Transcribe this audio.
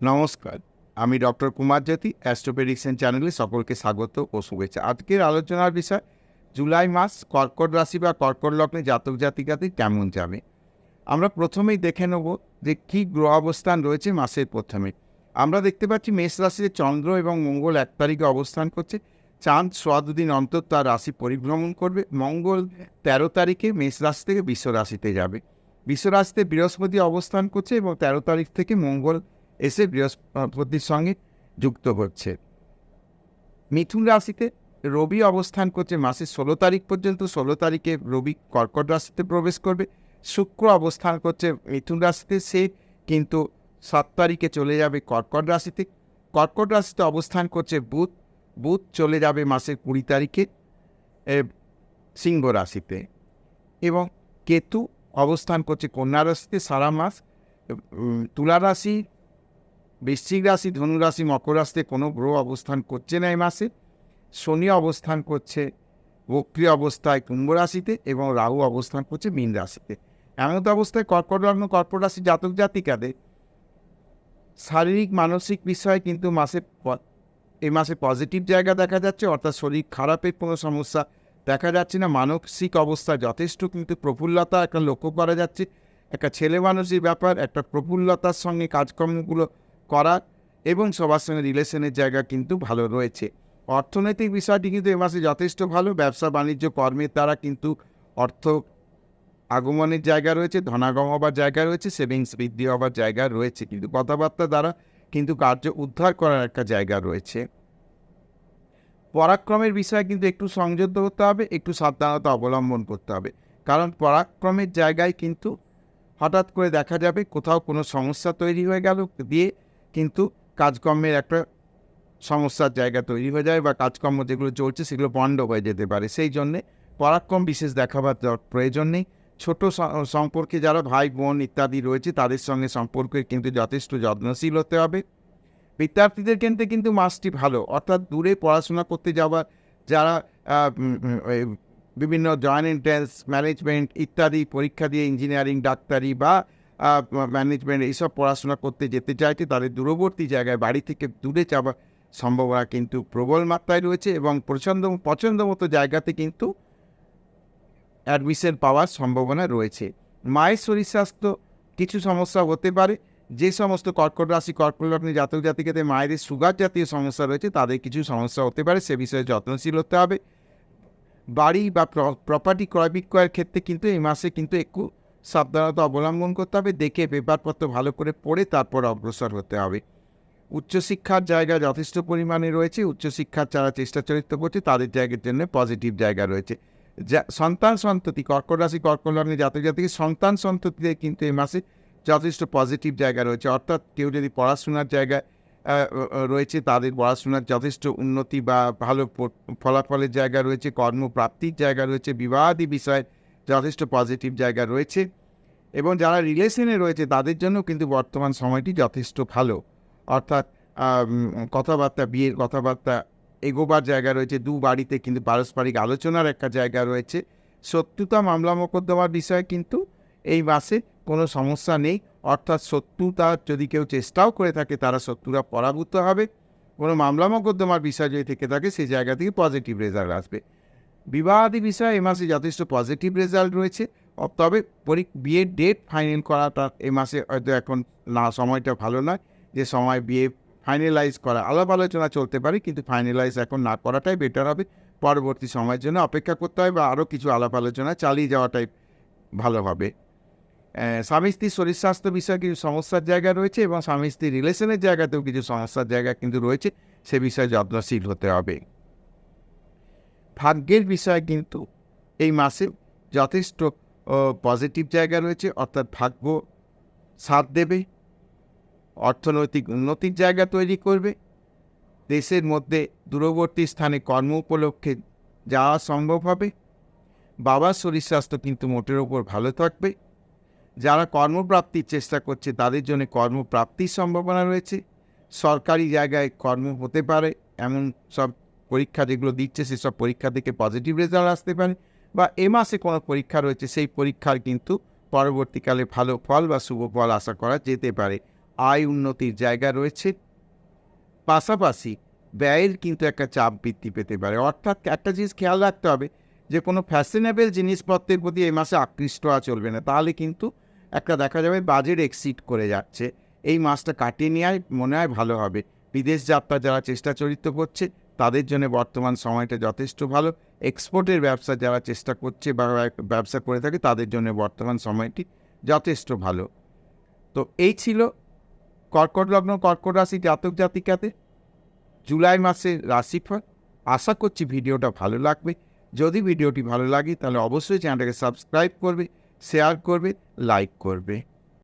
নমস্কার, আমি ডক্টর কুমার জ্যোতি অ্যাস্ট্রোপেডিকশন চ্যানেলে সকলকে স্বাগত ও শুভেচ্ছা। আজকের আলোচনার বিষয়, জুলাই মাস, কর্কট রাশি বা কর্কট লগ্নে জাতক জাতিকাদের কেমন যাবে? আমরা প্রথমেই দেখে নেব যে কী গ্রহ অবস্থান রয়েছে মাসের প্রথমে। আমরা দেখতে পাচ্ছি মেষ রাশিতে চন্দ্র এবং মঙ্গল এক তারিখে অবস্থান করছে। চাঁদ সোয়া দুদিন অন্তর তার রাশি পরিভ্রমণ করবে। মঙ্গল তেরো তারিখে মেষ রাশি থেকে বিশ্ব রাশিতে যাবে। বিশ্ব রাশিতে বৃহস্পতি অবস্থান করছে এবং তেরো তারিখ থেকে মঙ্গল এসে বৃহস্পতির সঙ্গে যুক্ত হচ্ছে। মিথুন রাশিতে রবি অবস্থান করছে, মাসের ষোলো তারিখ পর্যন্ত, ষোলো তারিখে রবি কর্কট রাশিতে প্রবেশ করবে। শুক্র অবস্থান করছে মিথুন রাশিতে, সে কিন্তু সাত তারিখে চলে যাবে কর্কট রাশিতে। কর্কট রাশিতে অবস্থান করছে বুধ বুধ চলে যাবে মাসের কুড়ি তারিখে সিংহ রাশিতে। এবং কেতু অবস্থান করছে, কন্যা রাশিতে, সারা মাস তুলা রাশি বৃশ্চিক রাশি ধনুরাশি মকর রাশিতে কোনো গ্রহ অবস্থান করছে না এই মাসে। শনি অবস্থান করছে, বক্রি অবস্থায় কুম্ভ রাশিতে এবং রাহু অবস্থান করছে মীন রাশিতে। এমন তো অবস্থায় কর্কট লগ্ন, কর্কট রাশি জাতক জাতিকাদের। শারীরিক, মানসিক বিষয়ে কিন্তু মাসে এই মাসে পজিটিভ জায়গা দেখা যাচ্ছে, অর্থাৎ শরীর খারাপের কোনো সমস্যা দেখা যাচ্ছে না। মানসিক অবস্থা যথেষ্ট কিন্তু প্রফুল্লতা একটা লক্ষ্য করা যাচ্ছে। একটা ছেলে মানুষের ব্যাপার, একটা প্রফুল্লতার সঙ্গে কাজকর্মগুলো করা এবং সবার সঙ্গে রিলেশনের জায়গা কিন্তু ভালো রয়েছে। অর্থনৈতিক বিষয়টি কিন্তু এ মাসে যথেষ্ট ভালো। ব্যবসা, বাণিজ্য, কর্মের দ্বারা কিন্তু অর্থ আগমনের জায়গা রয়েছে, ধনাগম হবার জায়গা রয়েছে, সেভিংস বৃদ্ধি হবার জায়গা রয়েছে। কিন্তু কথাবার্তা দ্বারা কিন্তু কার্য উদ্ধার করার একটা জায়গা রয়েছে। পরাক্রমের বিষয়ে কিন্তু একটু সংযত হতে হবে, একটু সাবধানতা অবলম্বন করতে হবে। কারণ পরাক্রমের জায়গায় কিন্তু হঠাৎ করে দেখা যাবে কোথাও কোনো সমস্যা তৈরি হয়ে গেল দিয়ে কিন্তু কাজকর্মের একটা সমস্যার জায়গা তৈরি হয়ে যায় বা কাজকর্ম যেগুলো চলছে সেগুলো বন্ধ হয়ে যেতে পারে। সেই জন্যে পরাক্রম বিশেষ দেখাবার প্রয়োজন নেই। ছোট সম্পর্কে যারা ভাই, বোন ইত্যাদি রয়েছে তাদের সঙ্গে সম্পর্কে কিন্তু যথেষ্ট যত্নশীল হতে হবে। বিদ্যার্থীদের ক্ষেত্রে কিন্তু মাসটি ভালো। অর্থাৎ দূরে পড়াশোনা করতে যাওয়া, যারা বিভিন্ন জয়েন্ট এন্ট্রান্স ম্যানেজমেন্ট ইত্যাদি পরীক্ষা দিয়ে ইঞ্জিনিয়ারিং ডাক্তারি বা ম্যানেজমেন্ট এইসব পড়াশোনা করতে যেতে চাইছে, তাদের দূরবর্তী জায়গায় বাড়ি থেকে দূরে যাওয়ার সম্ভাবনা কিন্তু প্রবল মাত্রায় রয়েছে এবং পছন্দ পছন্দ মতো জায়গাতে কিন্তু অ্যাডমিশন পাওয়ার সম্ভাবনা রয়েছে। মায়ের শরীর স্বাস্থ্য কিছু সমস্যা হতে পারে, যে সমস্ত কর্কট রাশি, কর্কট লগ্নে জাতক জাতিকাতে মায়েদের সুগার জাতীয় সমস্যা রয়েছে, তাদের কিছু সমস্যা হতে পারে, সে বিষয়ে যত্নশীল হতে হবে। বাড়ি বা প্রপার্টি ক্রয় বিক্রয়ের ক্ষেত্রে কিন্তু এই মাসে কিন্তু একটু সাবধানতা অবলম্বন করতে হবে, দেখে পেপারপত্র ভালো করে পড়ে তারপর অগ্রসর হতে হবে। উচ্চশিক্ষার জায়গা যথেষ্ট পরিমাণে রয়েছে, উচ্চশিক্ষার যারা চেষ্টা চরিত্র করছে তাদের জায়গার জন্য পজিটিভ জায়গা রয়েছে। যা, সন্তান সন্ততি, কর্কট রাশি, কর্কট লগ্নে জাতক জাতিকে সন্তান সন্ততিতে কিন্তু এই মাসে যথেষ্ট পজিটিভ জায়গা রয়েছে। অর্থাৎ কেউ যদি পড়াশোনার জায়গায় রয়েছে তাদের পড়াশোনার যথেষ্ট উন্নতি বা ভালো ফলাফলের জায়গা রয়েছে, কর্মপ্রাপ্তির জায়গা রয়েছে বিবাহাদি বিষয়ে যথেষ্ট পজিটিভ জায়গা রয়েছে। এবং যারা রিলেশনে রয়েছে, তাদের জন্য কিন্তু বর্তমান সময়টি যথেষ্ট ভালো। অর্থাৎ কথাবার্তা, বিয়ের কথাবার্তা এগোবার জায়গা রয়েছে। দু বাড়িতে কিন্তু পারস্পরিক আলোচনার একটা জায়গা রয়েছে। শত্রুতা মামলা মোকদ্দমার বিষয়ে কিন্তু এই মাসে কোনো সমস্যা নেই। অর্থাৎ শত্রুতা যদি কেউ চেষ্টাও করে থাকে, তারা শত্রুরা পরাভূত হবে। কোনো মামলা মোকদ্দমার বিষয় যদি থেকে থাকে সেই জায়গা থেকে পজিটিভ রেজাল্ট আসবে। বিবাহাদি বিষয়ে এই মাসে যথেষ্ট পজিটিভ রেজাল্ট রয়েছে। তবে বিয়ের ডেট ফাইনাল করাটা এই মাসে হয়তো এখন না, সময়টা ভালো নয়। যে সময় বিয়ে ফাইনালাইজ করা, আলাপ আলোচনা চলতে পারে, কিন্তু ফাইনালাইজ এখন না করাটাই বেটার হবে। পরবর্তী সময়ের জন্য অপেক্ষা করতে হয় বা আরও কিছু আলাপ আলোচনা চালিয়ে যাওয়াটাই ভালো হবে। স্বামী স্ত্রীর শরীর স্বাস্থ্য বিষয়ে কিছু সমস্যার জায়গা রয়েছে এবং স্বামী স্ত্রীর রিলেশনের জায়গাতেও কিছু সমস্যার জায়গা কিন্তু রয়েছে, সে বিষয়ে যত্নশীল হতে হবে। ভাগ্যের বিষয়ে কিন্তু এই মাসে যথেষ্ট পজিটিভ জায়গা রয়েছে, অর্থাৎ ভাগ্য সাথ দেবে। অর্থনৈতিক উন্নতির জায়গা তৈরি করবে। দেশের মধ্যে দূরবর্তী স্থানে কর্ম উপলক্ষে যাওয়া সম্ভব হবে। বাবার শরীর স্বাস্থ্য কিন্তু মোটের ওপর ভালো থাকবে। যারা কর্মপ্রাপ্তির চেষ্টা করছে, তাদের জন্য কর্মপ্রাপ্তির সম্ভাবনা রয়েছে। সরকারি জায়গায় কর্ম হতে পারে, এমন সব পরীক্ষা যেগুলো দিচ্ছে, সেসব পরীক্ষা থেকে পজিটিভ রেজাল্ট আসতে পারে। বা এ মাসে কোনো পরীক্ষা রয়েছে, সেই পরীক্ষার কিন্তু পরবর্তীকালে ভালো ফল বা শুভ ফল আশা করা যেতে পারে। আয় উন্নতির জায়গা রয়েছে। পাশাপাশি ব্যয়ের কিন্তু একটা চাপ বৃদ্ধি পেতে পারে। অর্থাৎ একটা জিনিস খেয়াল রাখতে হবে যে, কোনো ফ্যাশনেবল জিনিসপত্রের প্রতি এই মাসে আকৃষ্ট হওয়া চলবে না। তাহলে কিন্তু একটা দেখা যাবে বাজেট এক্সিট করে যাচ্ছে। এই মাসটা কাটিয়ে নেওয়াই মনে হয় ভালো হবে। বিদেশ যাত্রা যারা চেষ্টা চরিত্র করছে তাদের জন্য বর্তমান সময়টা যথেষ্ট ভালো। এক্সপোর্টের ব্যবসা যারা চেষ্টা করছে বা ব্যবসা করে থাকে, তাদের জন্য বর্তমান সময়টি যথেষ্ট ভালো। তো এই ছিল কর্কট লগ্ন, কর্কট রাশি জাতক জাতিকাতে জুলাই মাসের রাশিফল। আশা করছি ভিডিওটা ভালো লাগবে। যদি ভিডিওটি ভালো লাগে, তাহলে অবশ্যই চ্যানেলটাকে সাবস্ক্রাইব করবে, শেয়ার করবে, লাইক করবে।